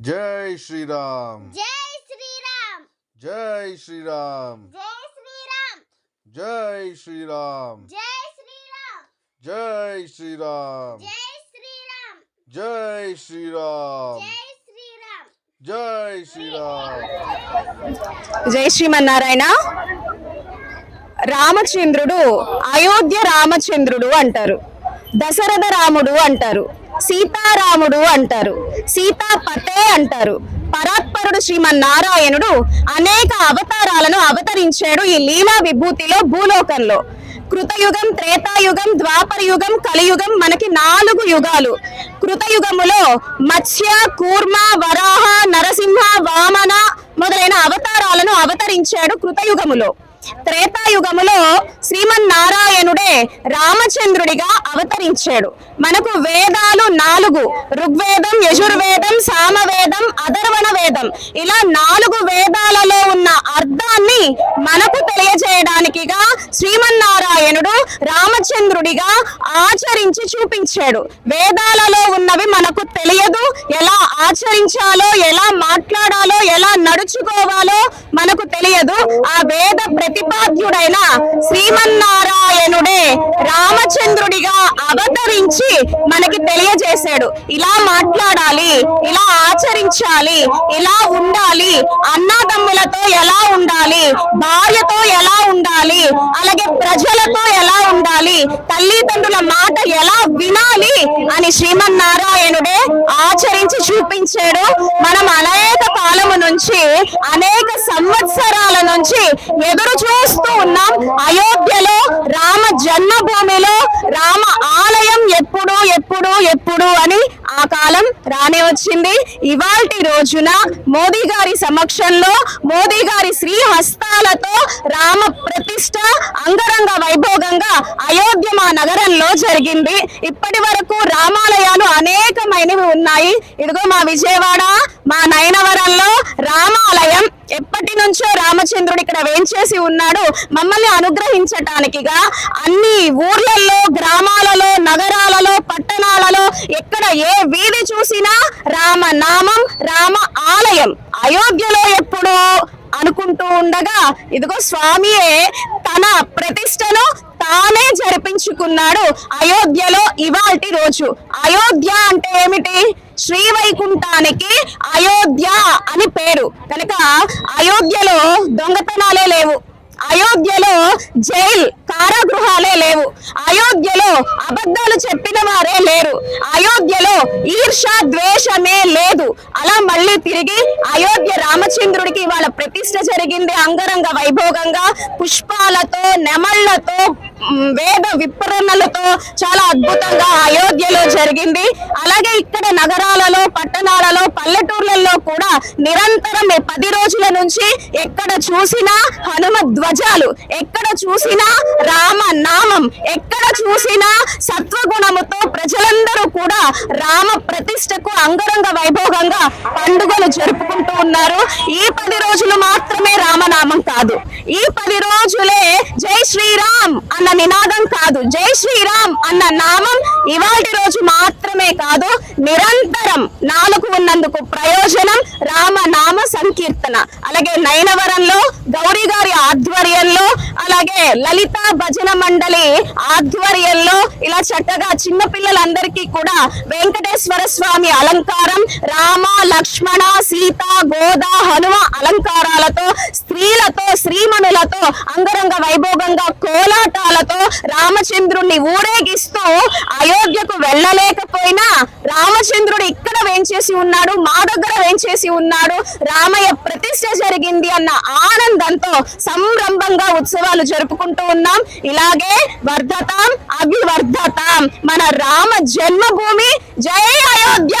జై శ్రీరామ్ జై శ్రీరామ్ జై శ్రీరామ్ జై శ్రీరామ్ జై శ్రీరామ్ జై శ్రీరామ్ జై శ్రీరామ్ జై శ్రీరామ్ జై శ్రీరామ్ జై జై శ్రీరామ్ శ్రీరామ్ జై శ్రీమన్నారాయణ రామచంద్రుడు అయోధ్య రామచంద్రుడు అంటారు దశరథ రాముడు అంటారు సీతారాముడు అంటారు. సీతాపతే అంటారు. పరాత్పరుడు శ్రీమన్నారాయణుడు అనేక అవతారాలను అవతరించాడు ఈ లీలా విభూతిలో భూలోకంలో. కృతయుగం త్రేతాయుగం ద్వాపర యుగం కలియుగం మనకి నాలుగు యుగాలు. కృతయుగములో మత్స్య కూర్మ వరాహ నరసింహ వామన మొదలైన అవతారాలను అవతరించాడు కృతయుగములో. త్రేతాయుగములో శ్రీమన్నారాయణుడే రామచంద్రుడిగా అవతరించాడు. మనకు వేదాలు నాలుగు ఋగ్వేదం యజుర్వేదం సామవేదం అధర్వణ వేదం ఇలా నాలుగు వేదాలలో ఉన్న అర్థాన్ని మనకు తెలియజేయడానికిగా శ్రీమన్నారాయణుడు రామచంద్రుడిగా ఆచరించి చూపించాడు. వేదాలలో ఉన్నవి మనకు తెలియదు. ఎలా ఆచరించాలో ఎలా మాట్లాడాలో ఎలా నడుచుకోవాలో మనకు తెలియదు. ఆ వేద ప్రతిపాద్యుడైన శ్రీమన్నారాయణుడే రామచంద్రుడిగా అవతరించి మనకి చేశాడు. ఇలా మాట్లాడాలి ఇలా ఆచరించాలి ఇలా ఉండాలి. అన్నాదమ్ములతో ఎలా ఉండాలి భార్యతో ఎలా ఉండాలి అలాగే ప్రజలతో ఎలా ఉండాలి తల్లిదండ్రుల మాట ఎలా వినాలి అని శ్రీమన్నారాయణుడే ఆచరించి చూపించాడు. మనం అనేక కాలము నుంచి అనేక సంవత్సరాల నుంచి ఎదురు చూస్తూ ఉన్నాం. అయోధ్యలో రామ జన్మభూమిలో రామ ఆలయ ఎప్పుడు ఎప్పుడు ఎప్పుడు అని ఆ కాలం రానే వచ్చింది. ఇవాల్టి రోజున మోదీ గారి సమక్షంలో మోదీ గారి శ్రీ హస్తాలతో రామ ప్రతిష్ట అంగరంగ వైభోగంగా అయోధ్య మా నగరంలో జరిగింది. ఇప్పటి వరకు రామాలయాలు అనేకమైనవి ఉన్నాయి. ఇదిగో మా విజయవాడ మా నయనవరంలో రామాలయం ఎప్పటి నుంచో రామచంద్రుడు ఇక్కడ వేంచేసి ఉన్నాడు. మమ్మల్ని అనుగ్రహించటానికిగా అన్ని ఊర్లలో గ్రామాలలో నగరాలలో పట్టణాలలో ఎక్కడ ఏ వీధి చూసినా రామ నామం రామ ఆలయం అయోధ్యలో ఎప్పుడు అనుకుంటూ ఉండగా ఇదిగో స్వామియే తన ప్రతిష్టను తానే జరిపించుకున్నాడు అయోధ్యలో ఇవాల్టి రోజు. అయోధ్య అంటే ఏమిటి? శ్రీ వైకుంఠానికి అయోధ్య అని పేరు. కనుక అయోధ్యలో దొంగతనాలే లేవు. అయోధ్యలో జైల్ కారాగృహాలే లేవు. అయోధ్యలో అబద్ధాలు చెప్పిన వారే లేరు. అయోధ్యలో ఈర్ష ద్వేషమే లేదు. అలా మళ్ళీ తిరిగి అయోధ్య రామచంద్రుడికి ఇవాళ ప్రతిష్ట జరిగింది అంగరంగ వైభోగంగా. పుష్పాలతో నెమళ్ళతో వేద విప్రణలతో చాలా అద్భుతంగా అయోధ్యలో జరిగింది. అలాగే ఇక్కడ నగరాలలో పట్టణాలలో పల్లెటూర్లలో కూడా నిరంతరం పది రోజుల నుంచి ఎక్కడ చూసినా హనుమ ధ్వజాలు ఎక్కడ చూసినా రామ నామం ఎక్కడ చూసినా సత్వగుణముతో ప్రజలందరూ కూడా రామ ప్రతిష్టకు అంగరంగ వైభోగంగా పండుగలు జరుపుకుంటూ ఉన్నారు. ఈ పది రోజులు మాత్రమే రామనామం కాదు. ఈ పది రోజులే జై శ్రీరామ్ అన్న నినాదం కాదు. జై శ్రీరామ్ అన్న నామం ఇవాటి రోజు మాత్రమే కాదు. నిరంతరం నాలుగు ఉన్నందుకు ప్రయోజనం రామ నామ సంకీర్తన. అలాగే నయనవరంలో గౌరీ గారి ఆధ్వర్యంలో అలాగే లలిత భజన మండలి ఆధ్వర్యంలో ఇలా చక్కగా చిన్న పిల్లలందరికీ కూడా వెంకటేశ్వర స్వామి అలంకారం రామ లక్ష్మణ సీత గోద హనుమ అలంకారాలతో స్త్రీలతో శ్రీమణులతో అంగరంగ వైభోగంగా కోలాటాలతో రామచంద్రుణ్ణి ఊరేగిస్తూ అయోధ్యకు వెళ్ళలేకపోయినా రామచంద్రుడు ఇక్కడ వేంచేసి ఉన్నాడు మా దగ్గర వేంచేసి ఉన్నాడు. రామయ్య ప్రతిష్ట జరిగింది అన్న ఆనందంతో సంరంభంగా ఉత్సవాలు జరుపుకుంటూ ఉన్నాం. ఇలాగే వర్ధతాం అభివర్ధతాం. మన రామ జన్మభూమి. జై అయోధ్య!